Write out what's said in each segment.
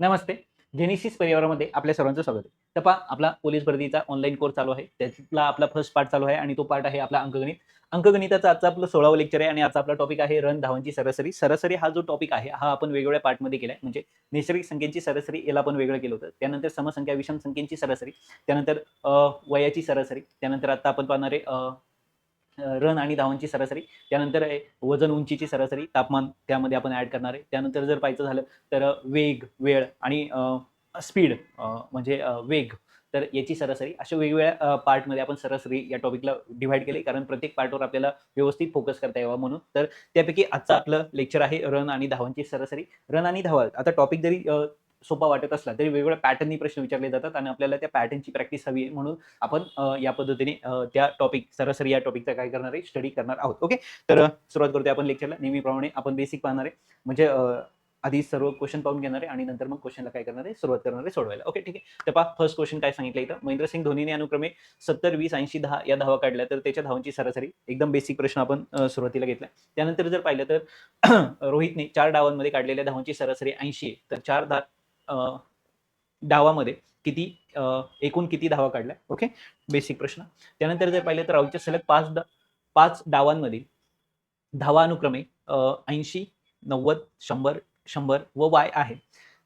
नमस्ते. Genesis परिवारामध्ये आपल्या सर्वांचं स्वागत आहे. तपा आपला पोलीस भरतीचा ऑनलाईन कोर्स चालू आहे. त्यातला आपला फर्स्ट पार्ट चालू आहे आणि तो पार्ट आहे आपला अंकगणित. अंकगणिताचा आजचा आपलं सोळावं लेक्चर आहे आणि आजचा आपला टॉपिक आहे रन धावांची सरासरी. सरासरी हा जो टॉपिक आहे हा आपण वेगवेगळ्या पार्टमध्ये केला आहे म्हणजे नैसर्गिक संख्येची सरासरी याला आपण वेगळं केलं होतं. त्यानंतर समसंख्या विषम संख्येची सरासरी. त्यानंतर वयाची सरासरी. त्यानंतर आता आपण पाहणार आहे रन आणि धावांची सरासरी. त्यानंतर आहे वजन उंचीची सरासरी तापमान त्यामध्ये आपण ऍड करणार आहे. त्यानंतर जर पाहायचं झालं तर वेग वेळ आणि स्पीड म्हणजे वेग तर याची सरासरी अशा वेगवेगळ्या पार्टमध्ये आपण सरासरी या टॉपिकला डिव्हाइड केले. कारण प्रत्येक पार्टवर आपल्याला व्यवस्थित फोकस करता यावा म्हणून. तर त्यापैकी आजचं आपलं लेक्चर आहे रन आणि धावांची सरासरी. रन आणि धावा आता टॉपिक जरी सोपा वाटत असला तरी वेगवेगळ्या पॅटर्ननी प्रश्न विचारले जातात आणि आपल्याला त्या पॅटर्नची प्रॅक्टिस हवी आहे म्हणून आपण या पद्धतीने त्या टॉपिक सरासरी या टॉपिकचा काय करणार आहे स्टडी करणार आहोत. ओके तर सुरुवात करतोय आपण लेक्चरला नेहमीप्रमाणे आपण बेसिक पाहणार आहे. म्हणजे आधी सर्व क्वेश्चन पाहून घेणार आहे आणि नंतर मग क्वेश्चनला काय करणार आहे सुरुवात करणार आहे सोडवायला. ओके ठीक आहे? तर पहा फर्स्ट क्वेश्चन काय सांगितलं इथं? महेंद्रसिंग धोनीने अनुक्रमे सत्तर वीस ऐंशी दहा या धावा काढल्या. तर त्याच्या धावांची सरासरी एकदम बेसिक प्रश्न आपण सुरुवातीला घेतला. त्यानंतर जर पाहिलं तर रोहितने चार डावांमध्ये काढलेल्या धावांची सरासरी ऐंशी आहे. तर चार धा डावामध्ये किती एकूण किती धावा काढल्या? ओके? बेसिक प्रश्न. त्यानंतर जर पाहिलं तर राहुलच्या सलग पाच पाच डावांमध्ये धावा अनुक्रमे ऐंशी नव्वद शंभर शंभर व वाय आहे.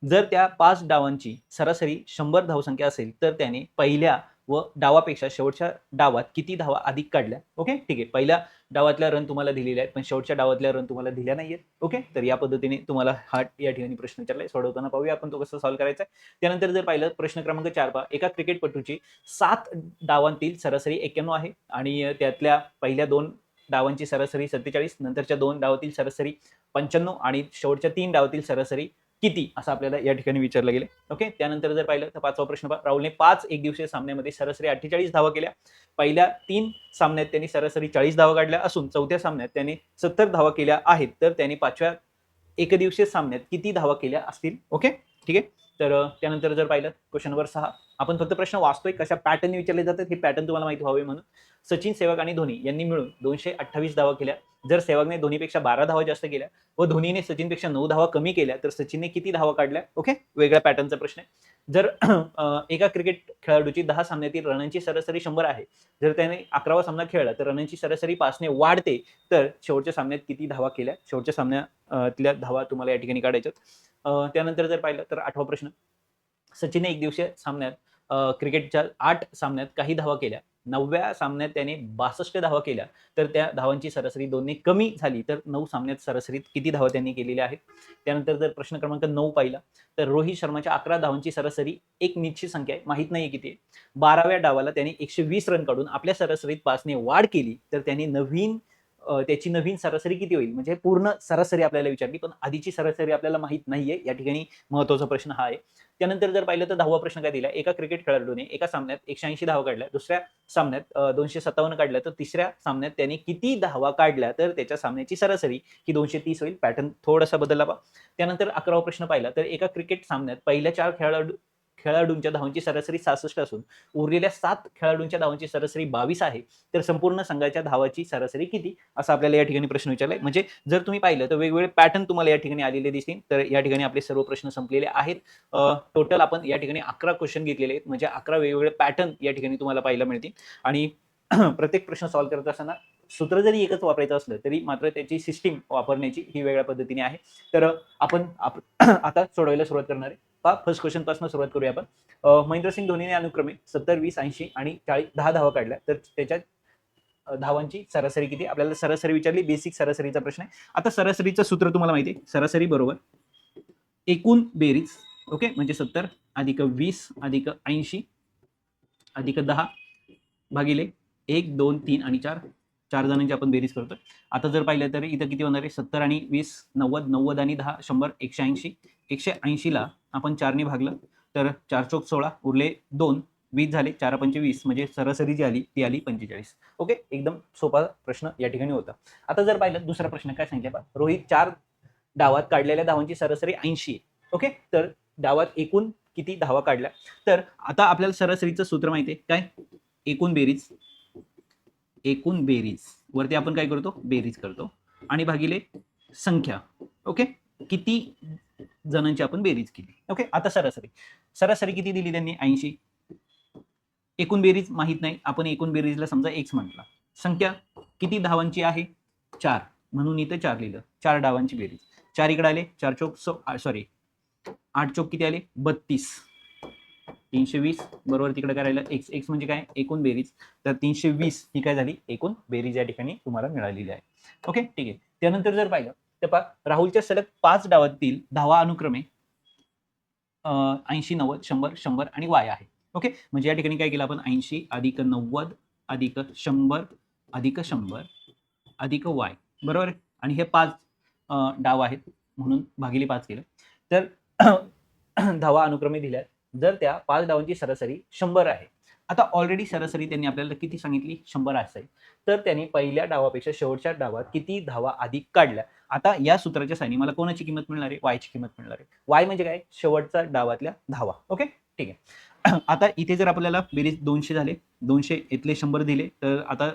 जर त्या पाच डावांची सरासरी शंभर धावसंख्या असेल तर त्याने पहिल्या व डावापेक्षा शेवटच्या डावात किती धावा अधिक काढल्या? ओके? ठीक आहे. पहिल्या डावातल्या रन तुम्हाला दिलेल्या आहेत पण शेवटच्या डावातल्या रन तुम्हाला दिल्या नाहीयेत. ओके तर या पद्धतीने तुम्हाला हा या ठिकाणी प्रश्न विचारलाय. सोडवताना पाहूया आपण तो कसं सॉल्व्ह करायचा आहे. त्यानंतर जर पाहिलं प्रश्न क्रमांक चार पहा. एका क्रिकेटपटूची सात डावांतील सरासरी एक्क्याण्णव आहे आणि त्यातल्या पहिल्या दोन डावांची सरासरी सत्तेचाळीस नंतरच्या दोन डावातील सरासरी पंच्याण्णव आणि शेवटच्या तीन डावातील सरासरी किती? असं आपल्याला या ठिकाणी विचारलं गेले. ओके त्यानंतर जर पाहिलं तर पाचवा प्रश्न पहा. राहुलने पाच एक दिवसीय सामन्यामध्ये सरासरी अठ्ठेचाळीस धावा केल्या. पहिल्या तीन सामन्यात त्यांनी सरासरी चाळीस धावा काढल्या असून चौथ्या सामन्यात त्यांनी सत्तर धावा केल्या आहेत. तर त्यांनी पाचव्या एकदिवसीय सामन्यात किती धावा केल्या असतील? ओके ठीक आहे? तर त्यानंतर जर पाहिलं क्वेश्चन नंबर सहा. आपण फक्त प्रश्न वाचतोय कशा पॅटर्न विचारले जातात हे पॅटर्न तुम्हाला माहिती व्हावे म्हणून. सचिन सेवक आणि धोनी यांनी मिळून दोनशे अठ्ठावीस धावा केल्या. जर सेहवागने धोनीपेक्षा बारा धावा जास्त केल्या व धोनीने सचिनपेक्षा नऊ धावा कमी केल्या तर सचिनने किती धावा काढल्या? ओके? वेगळ्या पॅटर्नचा प्रश्न आहे. जर एका क्रिकेट खेळाडूची दहा सामन्यातील रनांची सरासरी शंभर आहे जर त्याने अकरावा सामना खेळला तर रनांची सरासरी पाचने वाढते तर शेवटच्या सामन्यात किती धावा केल्या? शेवटच्या सामन्यातल्या धावा तुम्हाला या ठिकाणी काढायच्यात त्यानंतर जर पाहिलं तर आठवा प्रश्न. सचिनने एक दिवसीय सामन्यात क्रिकेटच्या आठ सामन्यात काही धावा केल्या नवव्या सामन्यात त्याने बासष्ट धावा केल्या. तर त्या धावांची सरासरी दोनने कमी झाली. तर नऊ सामन्यात सरासरीत किती धावा त्यांनी केलेल्या आहेत? त्यानंतर जर प्रश्न क्रमांक नऊ पाहिला तर रोहित शर्माच्या अकरा धावांची सरासरी एक निश्चित संख्या आहे. माहीत नाही किती आहे. बाराव्या डावाला त्याने एकशे वीस रन काढून आपल्या सरासरीत पाचने वाढ केली. तर त्याने नवीन त्याची नवीन सरासरी किती होईल? म्हणजे पूर्ण सरासरी आपल्याला विचारली पण आधीची सरासरी आपल्याला माहीत नाहीये. या ठिकाणी महत्त्वाचा प्रश्न हा आहे. त्यानंतर जर पाहिलं तर दहावा प्रश्न काय दिला? एका क्रिकेट खेळाडूने एका सामन्यात एकशे ऐंशी धावा काढल्या. दुसऱ्या सामन्यात दोनशे सत्तावन्न काढल्या. तर तिसऱ्या सामन्यात त्याने किती धावा काढल्या? तर त्याच्या सामन्याची सरासरी ही दोनशे तीस होईल. पॅटर्न थोडासा बदलला बा. त्यानंतर अकरावा प्रश्न पाहिला. तर एका क्रिकेट सामन्यात पहिल्या चार खेळाडू खेळाडूंच्या धावांची सरासरी सहासष्ट असून उरलेल्या सात खेळाडूंच्या धावांची सरासरी बावीस आहे तर संपूर्ण संघाच्या धावाची सरासरी किती? असा आपल्याला या ठिकाणी प्रश्न विचारलाय. म्हणजे जर तुम्ही पाहिलं तर वेगवेगळे पॅटर्न तुम्हाला या ठिकाणी आलेले दिसतील. तर या ठिकाणी आपले सर्व प्रश्न संपलेले आहेत. टोटल आपण या ठिकाणी अकरा क्वेश्चन घेतलेले आहेत. म्हणजे अकरा वेगवेगळे पॅटर्न या ठिकाणी तुम्हाला पाहायला मिळतील. आणि प्रत्येक प्रश्न सॉल्व्ह करत असताना सूत्र जरी एकच वापरायचं असलं तरी मात्र त्याची सिस्टीम वापरण्याची ही वेगळ्या पद्धतीने आहे. तर आपण आता सोडवायला सुरुवात करणार आहे. पा फर्स्ट क्वेश्चनपासून सुरुवात करूया आपण. महेंद्रसिंग धोनीने अनुक्रमे सत्तर वीस ऐंशी आणि चाळीस दहा धावा काढल्या. तर त्याच्यात धावांची सरासरी किती? आपल्याला सरासरी विचारली बेसिक सरासरीचा प्रश्न आहे. आता सरासरीचं सूत्र तुम्हाला माहिती आहे. सरासरी बरोबर. एकूण बेरीज ओके म्हणजे सत्तर अधिक वीस अधिक ऐंशी अधिक दहा भागिले एक दोन तीन आणि चार. चार जणांची आपण बेरीज करतोय. आता जर पाहिलं तर इथं किती होणार आहे? सत्तर आणि वीस नव्वद नव्वद आणि दहा शंभर एकशे ऐंशी. एकशे ऐंशीला आपण चारने भागलं तर चार चौक सोळा उरले दोन वीस झाले चार पंचे वीस म्हणजे सरासरी जी आली ती आली पंचेचाळीस. ओके? एकदम सोपा प्रश्न या ठिकाणी होता. आता जर पाहिलं दुसरा प्रश्न काय सांगितलं पहा रोहित चार डावात काढलेल्या धावांची सरासरी ऐंशी आहे. ओके? तर डावात एकूण किती धावा काढल्या? तर आता आपल्याला सरासरीचं सूत्र माहिती आहे. काय? एकूण बेरीज. एकूण बेरीज. वरती आपण काय करतो? बेरीज करतो. आणि भागिले संख्या. ओके? किती जणांची आपण बेरीज केली. ओके आता सरासरी. सरासरी किती दिली त्यांनी? ऐंशी. एकूण बेरीज? माहीत नाही. आपण एकूण बेरीजला समजा एक्स म्हटला. संख्या किती धावांची आहे? चार. म्हणून इथं चार लिहिलं. चार डावांची बेरीज. चार इकडे आले. चार चौक सो सॉरी आठ चौक किती आले? बत्तीस. तीनशे वीस. बरोबर तिकडे काय राहिलं? एक्स एक्स म्हणजे काय? एकूण बेरीज. तर तीनशे वीस ही काय झाली? एकूण बेरीज या ठिकाणी तुम्हाला मिळालेली आहे. ओके ठीक आहे. त्यानंतर जर पाहिलं ते पहा राहुलच्या सलग पाच डावातील धावा अनुक्रमे ऐंशी नव्वद शंभर शंभर आणि वाय आहे. ओके? म्हणजे या ठिकाणी काय केलं आपण? ऐंशी अधिक नव्वद अधिक शंभर अधिक शंभर अधिक वाय. बरोबर आहे? आणि हे पाच डाव आहेत म्हणून भागिले पाच केलं. तर धावा अनुक्रमे दिल्यात. जर त्या पाच डावांची सरासरी शंभर आहे आता ऑलरेडी सरासरी त्यांनी आपल्याला किती सांगितली? शंभर असेल तर त्यांनी पहिल्या डावापेक्षा शेवटच्या डावात किती धावा अधिक काढल्या? आता या सूत्राच्या साईनी मला कोणाची किंमत मिळणार आहे? वायची किंमत मिळणार आहे. वाय म्हणजे काय? शेवटचा डावातल्या धावा. ओके? ठीक आहे. आता इथे जर आपल्याला बेरीज दोनशे झाले दोनशे इथले शंभर दिले तर आता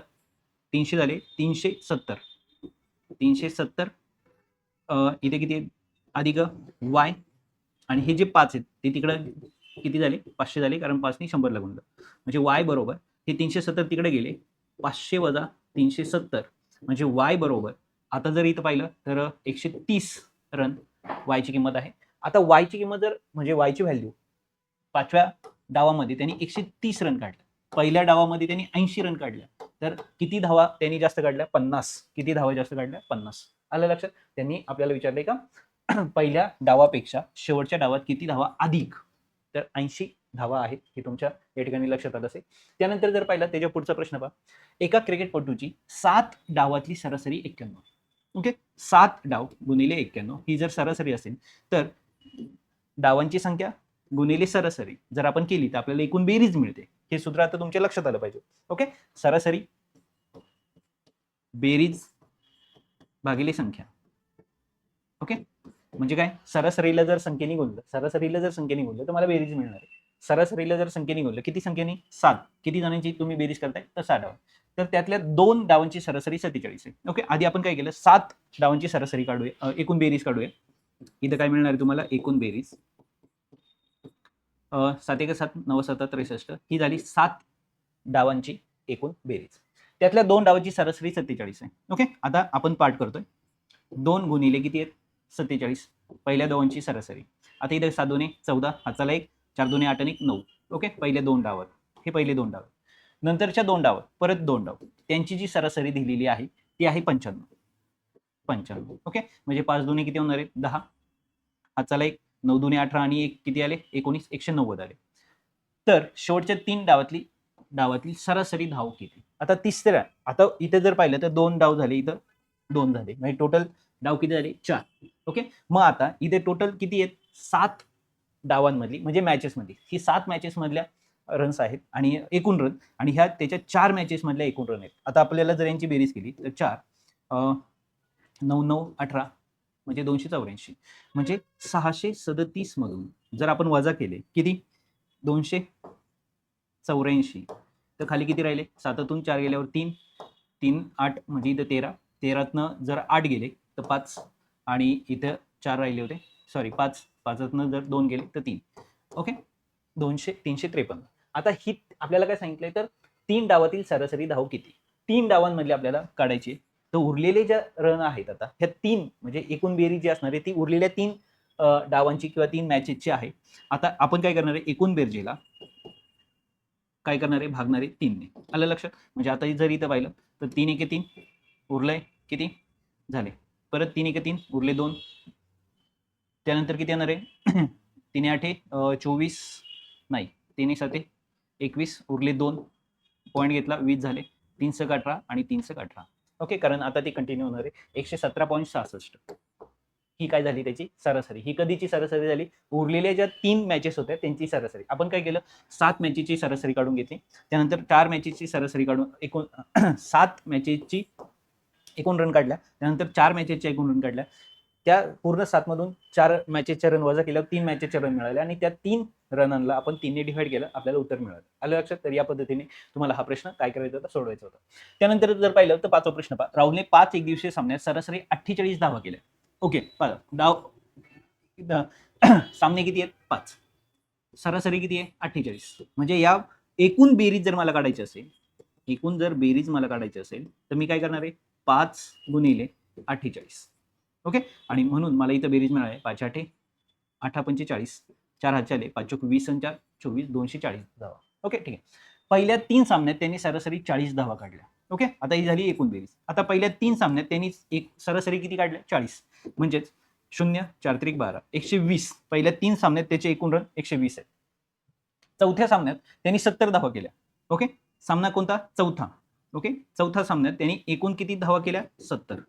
तीनशे झाले तीनशे सत्तर. तीनशे सत्तर इथे किती अधिक वाय. आणि हे जे पाच आहेत ते तिकडं किती झाले? पाचशे झाले कारण पाचने शंभर लागून म्हणजे वाय बरोबर हे तीनशे सत्तर तिकडे गेले. पाचशे वजा तीनशे सत्तर. म्हणजे वाय बरोबर. आता जर इथं पाहिलं तर एकशे तीस रन वायची किंमत आहे. आता वायची किंमत जर म्हणजे वायची व्हॅल्यू पाचव्या डावामध्ये त्यांनी एकशे तीस रन काढले. पहिल्या डावामध्ये त्यांनी ऐंशी रन काढल्या तर किती धावा त्यांनी जास्त काढल्या? पन्नास. किती धावा जास्त काढल्या? पन्नास. आलं लक्षात? त्यांनी आपल्याला विचारले का? पहिल्या डावापेक्षा शेवटच्या डावात किती धावा अधिक? तर ऐंशी धावा आहेत हे तुमच्या या ठिकाणी लक्षात आलं असेल. त्यानंतर जर पाहिलं त्याच्या पुढचा प्रश्न पहा. एका क्रिकेटपटूची सात डावातली सरासरी एक्क्याण्णव. ओके सात डाव गुणिले एक्क्याण्णव. ही जर सरासरी असेल तर डावांची संख्या गुणिले सरासरी. जर आपण केली तर आपल्याला एकूण बेरीज मिळते. हे सूत्र आता तुमच्या लक्षात आलं पाहिजे. ओके सरासरी बेरीज भागिले संख्या. ओके म्हणजे काय? सरासरीला जर संख्येने गुणलं सरासरीला जर संख्येने गुणलं तर मला बेरीज मिळणार आहे. सरासरीला जर संख्येने गुणलं किती संख्येने? सात. किती जणांची तुम्ही बेरीज करताय? तर सहा डाव. तर त्यातल्या दोन डावांची सरासरी सत्तेचाळीस आहे. ओके आधी आपण काय केलं? सात डावांची सरासरी काढूया. एकूण बेरीज काढूया. इथं काय मिळणार आहे तुम्हाला? एकूण बेरीज. अं, सात एक सात नऊ सात त्रेसष्ट. ही झाली सात डावांची एकूण बेरीज. त्यातल्या दोन डावांची सरासरी सत्तेचाळीस आहे. ओके आता आपण पाठ करतोय. दोन गुणिले किती आहेत? सत्तेचाळीस. पहिल्या दोनची सरासरी. आता इथे सात दोन्ही चौदा हाताला एक चार दोन्ही आठ आणि एक नऊ. ओके? पहिले दोन डावर हे पहिले दोन डावर नंतरच्या दोन डावर परत दोन डाव. त्यांची जी सरासरी दिलेली आहे ती आहे पंच्याण्णव. पंच्याण्णव. ओके? म्हणजे पाच दोन्ही किती होणार आहेत? दहा. हाताला एक नऊ दोन्ही अठरा आणि एक किती आले? एकोणीस एकशे नव्वद आले. तर शेवटच्या तीन डावातली डावातली सरासरी धाव किती? आता तिसऱ्या आता इथे जर पाहिलं तर दोन डाव झाले इथं. दोन झाले. म्हणजे टोटल डाव किती झाले? चार. ओके मग आता इथे टोटल किती आहेत? सात डावांमधली म्हणजे मॅचेसमधली ही सात मॅचेसमधल्या रन्स आहेत आणि एकूण रन आणि ह्या त्याच्या चार मॅचेसमधल्या एकूण रन आहेत. आता आपल्याला जर यांची बेरीज केली तर चार नऊ नऊ अठरा म्हणजे दोनशे चौऱ्याऐंशी. म्हणजे सहाशे सदतीस मधून जर आपण वजा केले किती? दोनशे चौऱ्याऐंशी. तर खाली किती राहिले? सातातून चार गेल्यावर तीन तीन आठ म्हणजे इथं तेरा. तेरातनं जर आठ गेले तर पाच आणि इथं चार राहिले होते. सॉरी पाच. पाचातनं जर दोन गेले तर तीन. ओके दोनशे तीनशे त्रेपन्न. आता ही आपल्याला काय सांगितलंय तर तीन डावातील सरासरी धाव किती? तीन डावांमधले आपल्याला काढायची तर उरलेले ज्या रन आहेत आता ह्या तीन म्हणजे एकूण बेरीज जी असणार आहे ती उरलेल्या तीन डावांची किंवा तीन मॅचेसची आहे. आता आपण काय करणार आहे? एकूण बेरजेला काय करणार आहे? भागणार आहे तीनने. आलं लक्षात? म्हणजे आता जर इथं पाहिलं तर तीन एके तीन. उरलंय किती? झाले. परत तीन एक तीन उरले दोन. त्यानंतर किती येणार आहे? तिने आठे चोवीस नाही तिने साते एकवीस उरले दोन. पॉईंट घेतला वीस झाले. तीन सक अठरा आणि तीन सक अठरा. ओके कारण आता ती कंटिन्यू होणार आहे. एकशे सतरा पॉईंट सहासष्ट. ही काय झाली त्याची? सरासरी. ही कधीची सरासरी झाली? उरलेल्या ज्या तीन मॅचेस होत्या त्यांची सरासरी. आपण काय केलं? सात मॅचेसची सरासरी काढून घेतली. त्यानंतर चार मॅचेसची सरासरी काढून एकूण सात मॅचेसची एकूण रन काढल्या. त्यानंतर चार मॅचेसच्या एकूण रन काढल्या. त्या पूर्ण सातमधून चार मॅचेसच्या रन वजा केल्यावर तीन मॅचेसच्या रन मिळाले आणि त्या तीन रनांना आपण तीनने डिव्हाइड केलं आपल्याला उत्तर मिळालं. आलं लक्षात? तर या पद्धतीने तुम्हाला हा प्रश्न काय करायचा होता सोडवायचा होता. त्यानंतर जर पाहिलं तर पाचवा प्रश्न पहा. राहुलने पाच एक दिवसीय सामन्यात सरासरी अठ्ठेचाळीस धावा केल्या. ओके पाहा. डाव सामने किती आहेत? पाच. सरासरी किती आहे? अठ्ठेचाळीस. म्हणजे या एकूण बेरीज जर मला काढायची असेल एकूण जर बेरीज मला काढायची असेल तर मी काय करणार आहे? पाच गुणिले अठ्ठेचाळीस. ओके? आणि म्हणून मला इथं बेरीज मिळाली पाचशे आठे आठा पंचेचाळीस चार हजार चाले पाच चोक वीस आणि चार चोवीस दोनशे चाळीस धावा. ओके? ठीक आहे. पहिल्या तीन सामन्यात त्यांनी सरासरी चाळीस धावा काढल्या. ओके? आता ही झाली एकूण बेरीज. आता पहिल्या तीन सामन्यात त्यांनी एक सरासरी किती काढल्या? चाळीस. म्हणजेच शून्य चार त्रिक बारा एकशे वीस. पहिल्या तीन सामन्यात त्याचे एकूण रन एकशे वीस आहेत. चौथ्या सामन्यात त्यांनी सत्तर धावा केल्या. ओके? सामना कोणता? चौथा. ओके? चौथा सामन्यात त्यांनी एकूण किती धावा केल्या? सत्तर.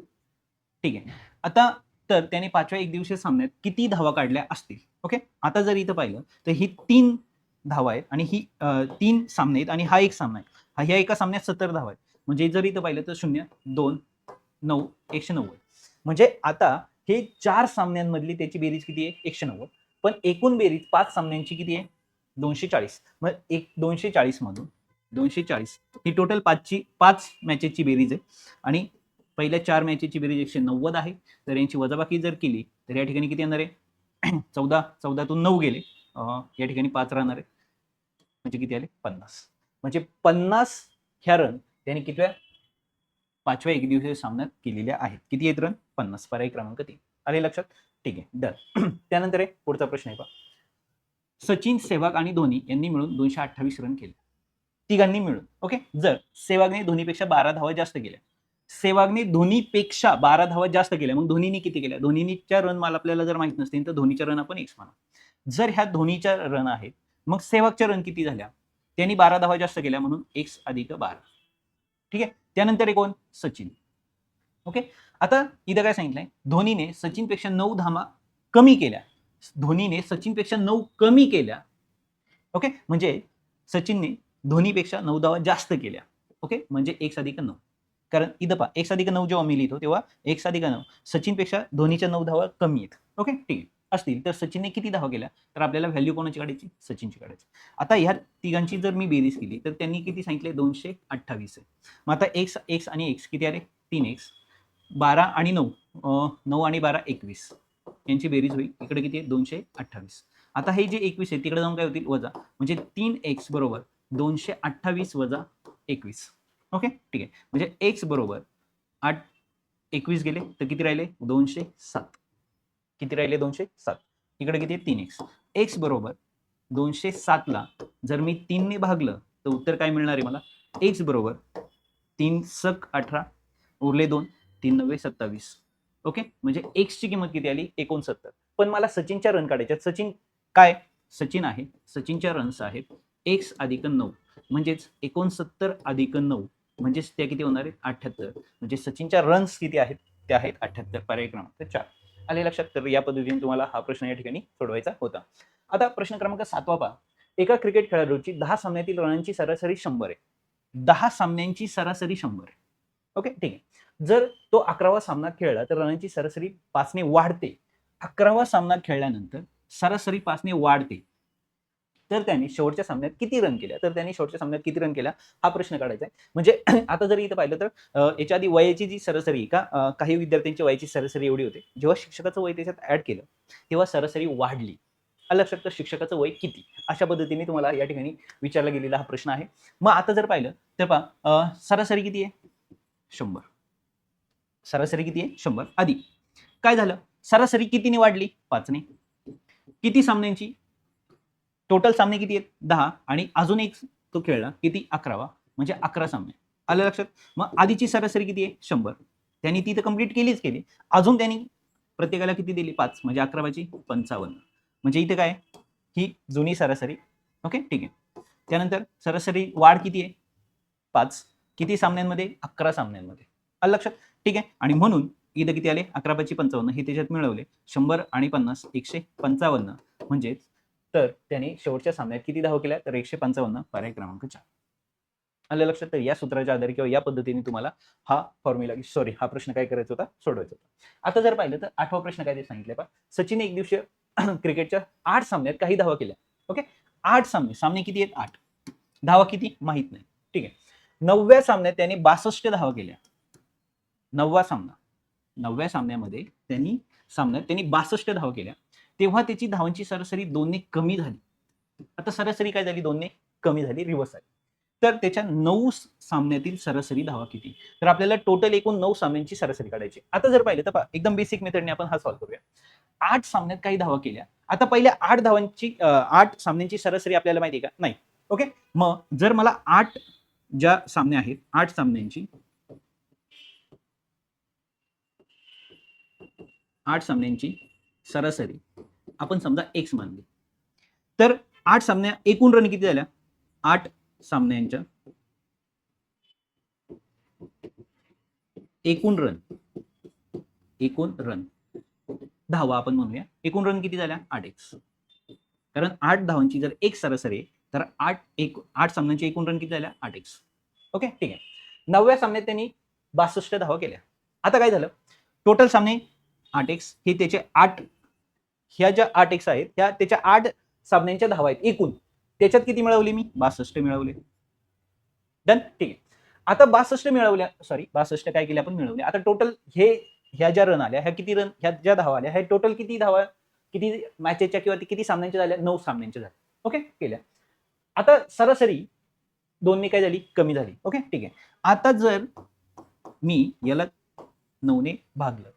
ठीक आहे. आता तर त्याने पाचव्या एक दिवसीय सामन्यात किती धावा काढल्या असतील? ओके? आता जर इथं पाहिलं तर ही तीन धावा आहेत आणि ही तीन सामने आहेत आणि हा एक सामना आहे. हा ह्या एका सामन्यात सत्तर धावा आहेत. म्हणजे जर इथं पाहिलं तर शून्य दोन नऊ एकशे नव्वद. म्हणजे आता हे चार सामन्यांमधली त्याची बेरीज किती आहे? एकशे नव्वद. पण एकूण बेरीज पाच सामन्यांची किती आहे? दोनशे चाळीस. मग एक दोनशे चाळीस मधून दोनशे चाळीस. ही टोटल पाचची पाच मॅचेसची बेरीज आहे. आणि पहिल्या चार मॅचेसची बेरीज एकशे नव्वद आहे. तर यांची वजाबाकी जर केली तर या ठिकाणी किती येणार आहे? चौदा चौदातून नऊ गेले. या ठिकाणी पाच राहणार आहे. म्हणजे किती आले? पन्नास. म्हणजे पन्नास ह्या रन त्यांनी कितव्या? पाचव्या एक दिवसीय सामन्यात केलेल्या आहेत. किती आहेत रन पन्नास. पर्याय क्रमांक तीन. आले लक्षात? ठीक आहे. डन त्यानंतर आहे पुढचा प्रश्न आहे पहा. सचिन सेहवाग आणि धोनी यांनी मिळून दोनशे अठ्ठावीस रन केले. तिघांनी मिळून. ओके जर सेहवागने धोनीपेक्षा बारा धावा जास्त केल्या. सेहवागने धोनीपेक्षा बारा धावा जास्त केल्या. मग धोनीने किती केल्या? धोनीच्या रन मला आपल्याला जर माहीत नसतील तर धोनीच्या रन आपण एक्स म्हणा. जर ह्या धोनीच्या रन आहेत मग सेहवागच्या रन किती झाल्या? त्यांनी बारा धावा जास्त केल्या म्हणून एक्स अधिक बारा. ठीक आहे? त्यानंतर एक कोण? सचिन. ओके आता इथं काय सांगितलंय? धोनीने सचिनपेक्षा नऊ धामा कमी केल्या. धोनीने सचिनपेक्षा नऊ कमी केल्या. ओके म्हणजे सचिनने धोनीपेक्षा नऊ धावा जास्त केल्या. ओके? म्हणजे एक अधिक नऊ. कारण इथं पहा एक अधिक नऊ जेव्हा मी लिहितो तेव्हा एक अधिक नऊ. सचिनपेक्षा धोनीच्या नऊ धावा कमी आहेत. ओके? ठीक आहे. असतील. तर सचिनने किती धावा केल्या? तर आपल्याला व्हॅल्यू कोणाची काढायची? सचिनची काढायची. आता ह्या तिघांची जर मी बेरीज केली तर त्यांनी किती सांगितले? दोनशे अठ्ठावीस आहे. मग आता एक्स एक्स आणि एक्स किती आले? तीन एक्स बारा आणि नऊ. नऊ आणि बारा एकवीस. यांची बेरीज होईल. इकडे किती आहे? दोनशे अठ्ठावीस. आता हे जे एकवीस आहे तिकडे जाऊन काय होतील? वजा. म्हणजे तीन एक्स बरोबर. दोनशे अठ्ठावीस वजा एकवीस. ओके? ठीक आहे. म्हणजे एक्स बरोबर आठ एकवीस गेले तर किती राहिले? दोनशे सात. किती राहिले? दोनशे सात. इकडे किती? आहे तीन एक्स. एक्स बरोबर दोनशे सातला जर मी तीनने भागलं तर उत्तर काय मिळणार आहे मला? एक्स बरोबर तीन सक अठरा उरले दोन तीन नव्वे सत्तावीस. ओके? म्हणजे एक्सची किंमत किती आली? एकोणसत्तर. पण मला सचिनच्या रन काढायच्या सचिन काय? सचिन आहे. सचिनच्या रन्स आहेत. एक्स अधिक नऊ म्हणजेच एकोणसत्तर अधिक नऊ म्हणजेच त्या किती होणार आहेत? अठ्ठ्याहत्तर म्हणजे सचिनच्या रन्स किती आहेत? त्या आहेत अठ्ठ्याहत्तर पर्याय क्रमांक चार. आले लक्षात? तर या पद्धतीने तुम्हाला हा प्रश्न या ठिकाणी सोडवायचा होता. आता प्रश्न क्रमांक सातवा पहा एका क्रिकेट खेळाडूची दहा सामन्यातील रनांची सरासरी शंभर आहे. दहा सामन्यांची सरासरी शंभर आहे. ओके? ठीक आहे. जर तो अकरावा सामना खेळला तर रनांची सरासरी पाचने वाढते. अकरावा सामना खेळल्यानंतर सरासरी पाचने वाढते. तर त्यांनी शेवटच्या सामन्यात किती रन केल्या? तर त्यांनी शेवटच्या सामन्यात किती रन केल्या? हा प्रश्न काढायचा आहे. म्हणजे आता जर इथं पाहिलं तर याच्या आधी वयाची जी सरासरी का काही विद्यार्थ्यांची वयाची सरासरी एवढी होते. जेव्हा शिक्षकाचं वय त्याच्यात ऍड केलं तेव्हा सरासरी वाढली. लक्षात तर शिक्षकाचं वय किती? अशा पद्धतीने तुम्हाला या ठिकाणी विचारला गेलेला हा प्रश्न आहे. मग आता जर पाहिलं तर पहा सरासरी किती आहे? शंभर. सरासरी किती आहे? शंभर. आधी काय झालं? सरासरी कितीने वाढली? पाचने. किती सामन्यांची? टोटल सामने किती आहेत? दहा. आणि अजून एक तो खेळला किती? अकरावा. म्हणजे अकरा सामने. आलं लक्षात? मग आधीची सरासरी किती आहे? शंभर. त्यांनी ती तर कंप्लीट केलीच केली. अजून त्यांनी प्रत्येकाला किती दिली? पाच. म्हणजे अकरावाची पंचावन्न. म्हणजे इथे काय? ही जुनी सरासरी. ओके? ठीक आहे. त्यानंतर सरासरी वाढ किती आहे? पाच. किती सामन्यांमध्ये? अकरा सामन्यांमध्ये. आलं लक्षात? ठीक आहे. आणि म्हणून इथं किती आले? अकरा पाचशे पंचावन्न. हे त्याच्यात मिळवले. शंभर आणि पन्नास एकशे पंचावन्न. म्हणजेच तर त्याने शेवटच्या सामन्यात किती धाव केल्या? तर एकशे पंचावन्न पर्याय क्रमांक चार. आलं लक्षात? तर या सूत्राच्या आधारे किंवा या पद्धतीने तुम्हाला हा फॉर्म्युला सॉरी हा प्रश्न काय करायचा होता? सोडवायचा होता. आता जर पाहिलं तर आठवा प्रश्न काय ते सांगितलं पा सचिन एक दिवशी क्रिकेटच्या आठ सामन्यात काही धावा केल्या. ओके? आठ सामने. सामने किती आहेत? आठ. धावा किती? माहीत नाही. ठीक आहे. नवव्या सामन्यात त्याने बासष्ट धावा केल्या. नववा सामना. नवव्या सामन्यामध्ये त्यांनी सामन्यात त्यांनी बासष्ट धावा केल्या. तेव्हा त्याची धावांची सरासरी दोनने कमी झाली. आता सरासरी काय झाली? दोनने कमी झाली रिव्हर्स आली. तर त्याच्या नऊ सामन्यातील सरासरी धावा किती? तर आपल्याला टोटल एकूण नऊ सामन्यांची सरासरी काढायची आता जर पाहिलं तर एकदम बेसिक मेथडने आपण हा सॉल्व्ह करूया. आठ सामन्यात काही धावा केल्या. आता पहिल्या आठ धावांची आठ सामन्यांची सरासरी आपल्याला माहिती आहे का? नाही. ओके? मग जर मला आठ ज्या सामने आहेत आठ सामन्यांची आठ सामन्यांची सरासरी आपण समजा एक्स मानली. तर आठ सामन्या एकूण रन किती झाल्या? आठ सामन्यांच्या. एकूण रन. एकूण रन. धावा आपण म्हणूया. एकूण रन किती झाल्या? आठ एक्स कारण आठ धावांची जर एक सरासरी तर आठ एक आठ सामन्यांची एकूण रन किती झाल्या? आठ एक्स ओके ठीक आहे. नवव्या सामन्यात त्यांनी बासष्ट धावा केल्या. आता काय झालं? टोटल सामने आठ एक्स हे त्याचे आठ ह्या ज्या आठ एक्स आहेत ह्या त्याच्या आठ सामन्यांच्या धावा आहेत. एकूण. त्याच्यात किती मिळवली मी? बासष्ट मिळवले. डन ठीक आहे. आता बासष्ट मिळवल्या सॉरी बासष्ट काय केले आपण? मिळवले. आता टोटल हे ह्या ज्या रन आल्या ह्या किती रन ह्या ज्या धावा आल्या ह्या टोटल किती धावा किती मॅचेसच्या किंवा किती सामन्यांच्या झाल्या? नऊ सामन्यांच्या झाल्या. ओके केल्या. आता सरासरी दोनने काय झाली? कमी झाली. ओके ठीक आहे. आता जर मी याला नऊने भागलं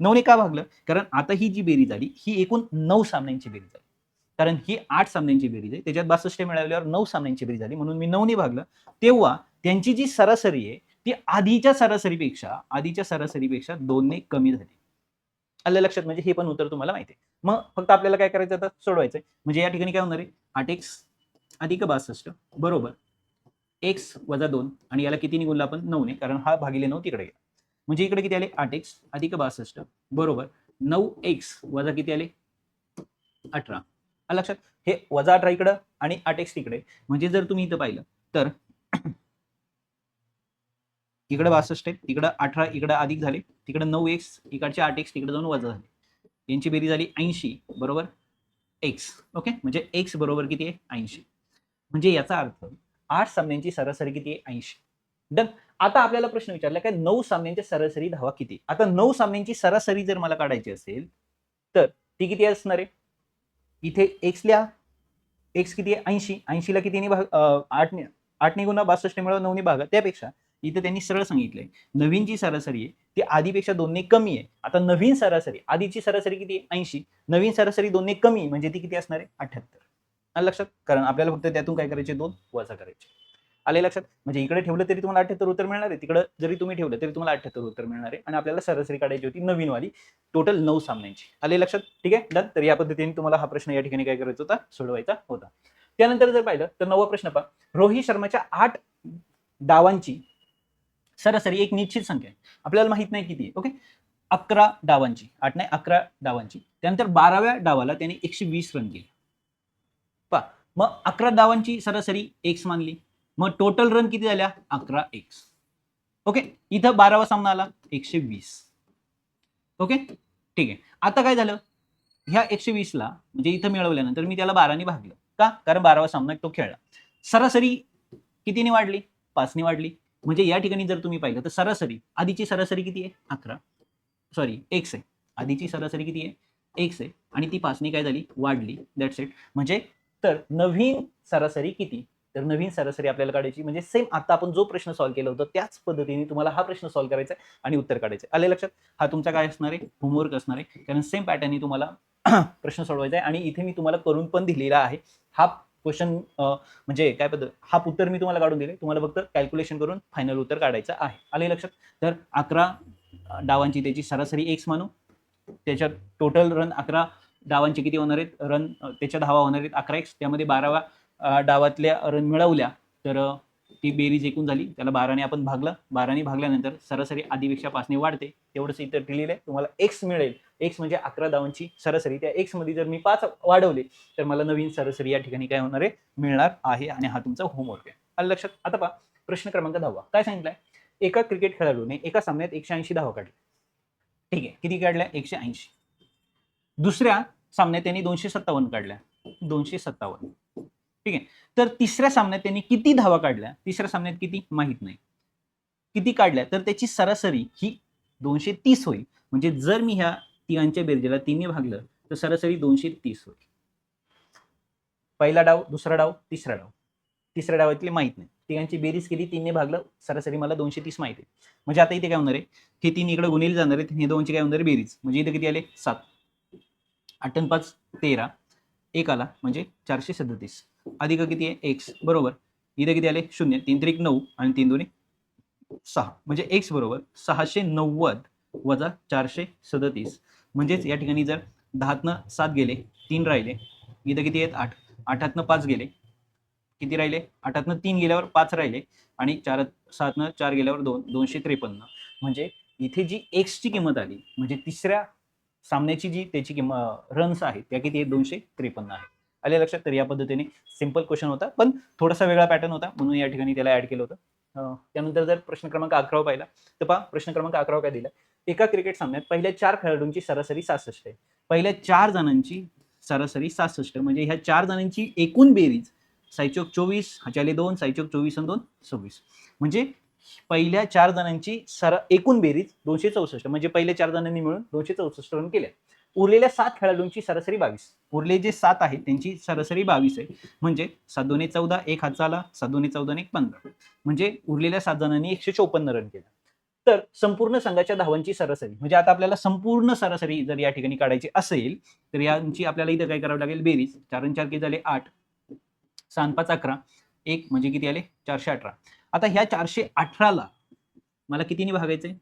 नऊने का भागलं? कारण आता ही जी बेरीज आली ही एकूण नऊ सामन्यांची बेरीज झाली कारण ही आठ सामन्यांची बेरीज आहे. त्याच्यात बासष्ट मिळाल्यावर नऊ सामन्यांची बेरीज झाली म्हणून मी नऊने भागलं. तेव्हा त्यांची जी सरासरी आहे ती आधीच्या सरासरीपेक्षा आधीच्या सरासरीपेक्षा दोनने कमी झाली. आलं लक्षात? म्हणजे हे पण उत्तर तुम्हाला माहिती आहे. मग फक्त आपल्याला काय करायचं आता? सोडवायचंय. म्हणजे या ठिकाणी काय होणार आहे? आठ एक्स अधिक बासष्ट बरोबर. एक्स वजा दोन. आणि याला किती निघून आपण? नऊने. कारण हा भागिले नऊ तिकडे गेला. म्हणजे इकडे किती आले? आठ एक्स अधिक बासष्ट. बरोबर. नऊ एक्स वजा किती आले? अठरा. लक्षात. हे वजा अठरा इकडं आणि आठ एक्स तिकडे. म्हणजे जर तुम्ही इथं पाहिलं तर इकडे बासष्ट आहे तिकडं अठरा इकडं अधिक झाले. तिकडं नऊ एक्स इकडचे आठ एक्स तिकडे जाऊन वजा झाले. यांची बेरी झाली ऐंशी. बरोबर? X okay? म्हणजे एक्स बरोबर किती आहे? ऐंशी. म्हणजे याचा अर्थ आठ सामन्यांची सरासरी किती आहे? ऐंशी. डन. आता आपल्याला प्रश्न विचारला काय नऊ सामन्यांच्या सरासरी धावा किती? आता नऊ सामन्यांची सरासरी जर मला काढायची असेल तर ती किती असणार आहे? इथे एक्स लिहा. एक्स किती आहे? ऐंशी. ऐंशीला कितीने भाग आठने आठने गुन्हा बासष्ट मिळवा नऊने भागा. त्यापेक्षा इथं त्यांनी सरळ सांगितलंय. नवीन जी सरासरी आहे ती आधीपेक्षा दोनने कमी आहे. आता नवीन सरासरी आधीची सरासरी किती आहे? ऐंशी. नवीन सरासरी दोनने कमी म्हणजे ती किती असणार आहे? अठ्याहत्तर. लक्षात कारण आपल्याला फक्त त्यातून काय करायचे? दोन वजा करायचे. आले लक्षात? म्हणजे इकडे ठेवलं तरी तुम्हाला अठ्याहत्तर उत्तर मिळणार आहे. तिकडे जरी तुम्ही ठेवलं तरी तुम्हाला अठ्याहत्तर उत्तर मिळणार आहे. आणि आपल्याला सरासरी काढायची होती नवीन वाली टोटल नऊ सामन्यांची. आले लक्षात? ठीक आहे? डन तर या पद्धतीने तुम्हाला हा प्रश्न या ठिकाणी काय करायचा होता? सोडवायचा होता. त्यानंतर जर पाहिलं तर नवा प्रश्न पहा. रोहित शर्माच्या आठ डावांची सरासरी एक निश्चित संख्या आहे. आपल्याला माहीत नाही किती आहे. ओके? अकरा डावांची. आठ नाही अकरा डावांची. त्यानंतर बाराव्या डावाला त्याने एकशे वीस रन केले. पा मग अकरा डावांची सरासरी एक्स मानली. मग टोटल रन किती झाल्या? अकरा एक्स ओके इथं बारावा सामना आला एकशे वीस. ओके ठीक आहे. आता काय झालं? ह्या एकशे वीसला म्हणजे इथं मिळवल्यानंतर मी त्याला बाराने भागलं. का? कारण बारावा सामना तो खेळला. सरासरी कितीने वाढली? पाचने वाढली. म्हणजे या ठिकाणी जर तुम्ही पाहिलं तर सरासरी आधीची सरासरी किती आहे? अकरा. सॉरी एक्स आहे. आधीची सरासरी किती आहे? एक्स आहे. आणि ती पाचने काय झाली? वाढली. दॅट्स इट म्हणजे तर नवीन सरासरी किती? तर नवीन सरासरी आपल्याला काढायची. म्हणजे सेम आता आपण जो प्रश्न सॉल्व्ह केला होता त्याच पद्धतीने तुम्हाला हा प्रश्न सॉल्व्ह करायचा आहे आणि उत्तर काढायचं आहे. आले लक्षात? हा तुमचा काय असणार आहे? होमवर्क असणार आहे. कारण सेम पॅटर्नने तुम्हाला प्रश्न सोडवायचा आहे आणि इथे मी तुम्हाला करून पण दिलेला आहे. हा क्वेश्चन म्हणजे काय पद्धत? हा उत्तर मी तुम्हाला काढून दिले तुम्हाला फक्त कॅल्क्युलेशन करून फायनल उत्तर काढायचं आहे. आले लक्षात? तर अकरा डावांची त्याची सरासरी एक्स मानू. त्याच्यात टोटल रन अकरा डावांचे किती होणार आहेत? रन त्याच्या धावा होणार आहेत अकरा एक्स त्यामध्ये बारावा डावातल्या रन मिळवल्या तर ती बेरीज एकूण झाली. त्याला बाराने आपण भागलं. बाराने भागल्यानंतर सरासरी आधीपेक्षा पाचने वाढते. तेवढंच इतर दिलेलं आहे. तुम्हाला एक्स मिळेल. एक्स म्हणजे अकरा धावांची सरासरी. त्या एक्समध्ये जर मी पाच वाढवले तर मला नवीन सरासरी या ठिकाणी काय होणार आहे? मिळणार आहे. आणि हा तुमचा होमवर्क आहे. आणि लक्षात आता पहा प्रश्न क्रमांक दहावा. काय सांगितलंय? एका क्रिकेट खेळाडूने एका सामन्यात एकशे ऐंशी धावा काढल्या. ठीक आहे. किती काढल्या? एकशे ऐंशी. दुसऱ्या सामन्यात त्यांनी दोनशे सत्तावन्न काढल्या. दोनशे सत्तावन्न. ठीक आहे? तर तिसऱ्या सामन्यात त्यांनी किती धावा काढल्या? तिसऱ्या सामन्यात किती? माहीत नाही. किती काढल्या? तर त्याची सरासरी ही दोनशे तीस होईल. म्हणजे जर मी ह्या तिघांच्या बेरजेला तिने भागलं तर सरासरी दोनशे तीस होईल. पहिला डाव दुसरा डाव तिसरा डाव. तिसऱ्या डावातली माहीत नाही. तिघांची बेरीज केली तीनने भागलं सरासरी मला दोनशे तीस माहिती आहे. म्हणजे आता इथे काय होणार आहे? हे तीन इकडे गुणिले जाणार आहेत हे दोनशे काय होणार आहे? बेरीज. म्हणजे इथे किती आले? सात. आठ पाच तेरा. एक आला म्हणजे चारशे सदतीस. अधिक किती आहे? एक्स बरोबर. इथे किती आले? शून्य. तीन त्रिक नऊ आणि तीन दोन्ही सहा. म्हणजे एक्स बरोबर सहाशे नव्वद वजा चारशे सदतीस. म्हणजेच या ठिकाणी जर दहातनं सात गेले तीन राहिले इथं किती आहेत? आठ. आठातनं पाच गेले किती राहिले? आठातनं तीन गेल्यावर पाच राहिले आणि चार सातनं चार गेल्यावर दोन दोनशे त्रेपन्न. म्हणजे इथे जी एक्सची किंमत आली म्हणजे तिसऱ्या सामन्याची जी त्याची किंमत रन्स आहेत त्या किती आहेत? दोनशे त्रेपन्न आहे आले लक्षात? तर या पद्धतीने सिंपल क्वेश्चन होता. पण थोडासा वेगळा पॅटर्न होता. म्हणून या ठिकाणी त्याला ऍड केलं होतं. त्यानंतर जर प्रश्न क्रमांक अकरावा पाहिला तर पहा प्रश्न क्रमांक अकरावा काय दिला? एका क्रिकेट सामन्यात पहिल्या चार खेळाडूंची सरासरी सहासष्ट आहे. पहिल्या चार जणांची सरासरी सहासष्ट म्हणजे ह्या चार जणांची एकूण बेरीज सायचोक चोवीस ह्याच्याले दोन सायचोक चोवीस आणि दोन सव्वीस. म्हणजे पहिल्या चार जणांची सरा एकूण बेरीज दोनशे चौसष्ट. म्हणजे पहिल्या चार जणांनी मिळून दोनशे चौसष्ट रन केल्या उरलेल्या सात खेळाडूंची सरासरी बावीस. उरले जे सात आहेत त्यांची सरासरी बावीस आहे. म्हणजे सात चौदा एक हात आला सात दोन्ही चौदा आणि एक पंधरा. म्हणजे उरलेल्या सात जणांनी एकशे चौपन्न रन केला. तर संपूर्ण संघाच्या धावांची सरासरी म्हणजे आता आपल्याला संपूर्ण सरासरी जर या ठिकाणी काढायची असेल तर यांची आपल्याला इथं काय करावं लागेल? बेरीज. चार चार किती झाले? आठ. सहा पाच अकरा. एक म्हणजे किती आले? चारशे अठरा. आता ह्या चारशे अठराला मला कितीने भागायचंय?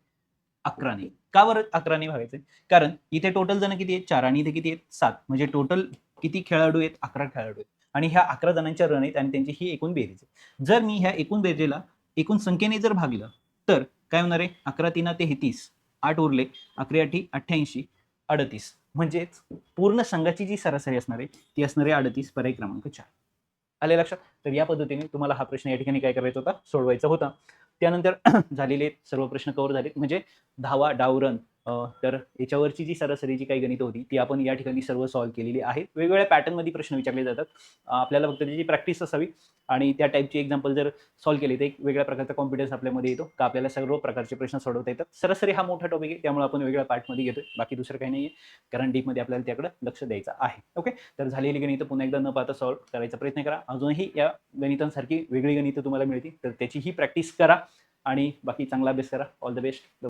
अकराने. का बरं अकराने भागायचंय कारण इथे टोटल जण किती आहेत? चार आणि इथे किती आहेत? सात. म्हणजे टोटल किती खेळाडू आहेत? अकरा खेळाडू आहेत. आणि ह्या अकरा जणांच्या रन आहेत आणि त्यांची ही एकूण बेरीज आहे. जर मी ह्या एकूण बेरीजला एकूण संख्येने जर भागलं तर काय होणार आहे? अकरा तीना तेहतीस आठ उरले. अकरा आठी अठ्ठ्याऐंशी अडतीस. म्हणजेच पूर्ण संघाची जी सरासरी असणार आहे ती असणार आहे अडतीस पर्याय क्रमांक चार. आले लक्षात? तर या पद्धतीने तुम्हाला हा प्रश्न या ठिकाणी काय करायचा होता? सोडवायचा होता. त्यानंतर झालेले सर्व प्रश्न कव्हर झाले. म्हणजे धावा डावरन तर याच्यावरची जी सरासरीची काही गणितं होती ती आपण या ठिकाणी सर्व सॉल्व्ह केलेली आहेत वेगवेगळ्या पॅटर्नमध्ये प्रश्न विचारले जातात. आपल्याला फक्त त्याची प्रॅक्टिस असावी आणि त्या टाईपची एक्झाम्पल जर सॉल्व्ह केली तर एक वेगळ्या प्रकारचा कॉन्फिडन्स आपल्यामध्ये येतो का? आपल्याला सर्व प्रकारचे प्रश्न सोडवता येतात. सरासरी हा मोठा टॉपिक आहे त्यामुळे आपण वेगळ्या पार्टमध्ये घेतोय. बाकी दुसरं काही नाही आहे कारण डीपमध्ये आपल्याला त्याकडे लक्ष द्यायचं आहे. ओके तर झालेली गणितं पुन्हा एकदा न पाहता सॉल्व्ह करायचा प्रयत्न करा. अजूनही या गणितांसारखी वेगळी गणितं तुम्हाला मिळतील तर त्याचीही प्रॅक्टिस करा आणि बाकी चांगला अभ्यास करा. All the best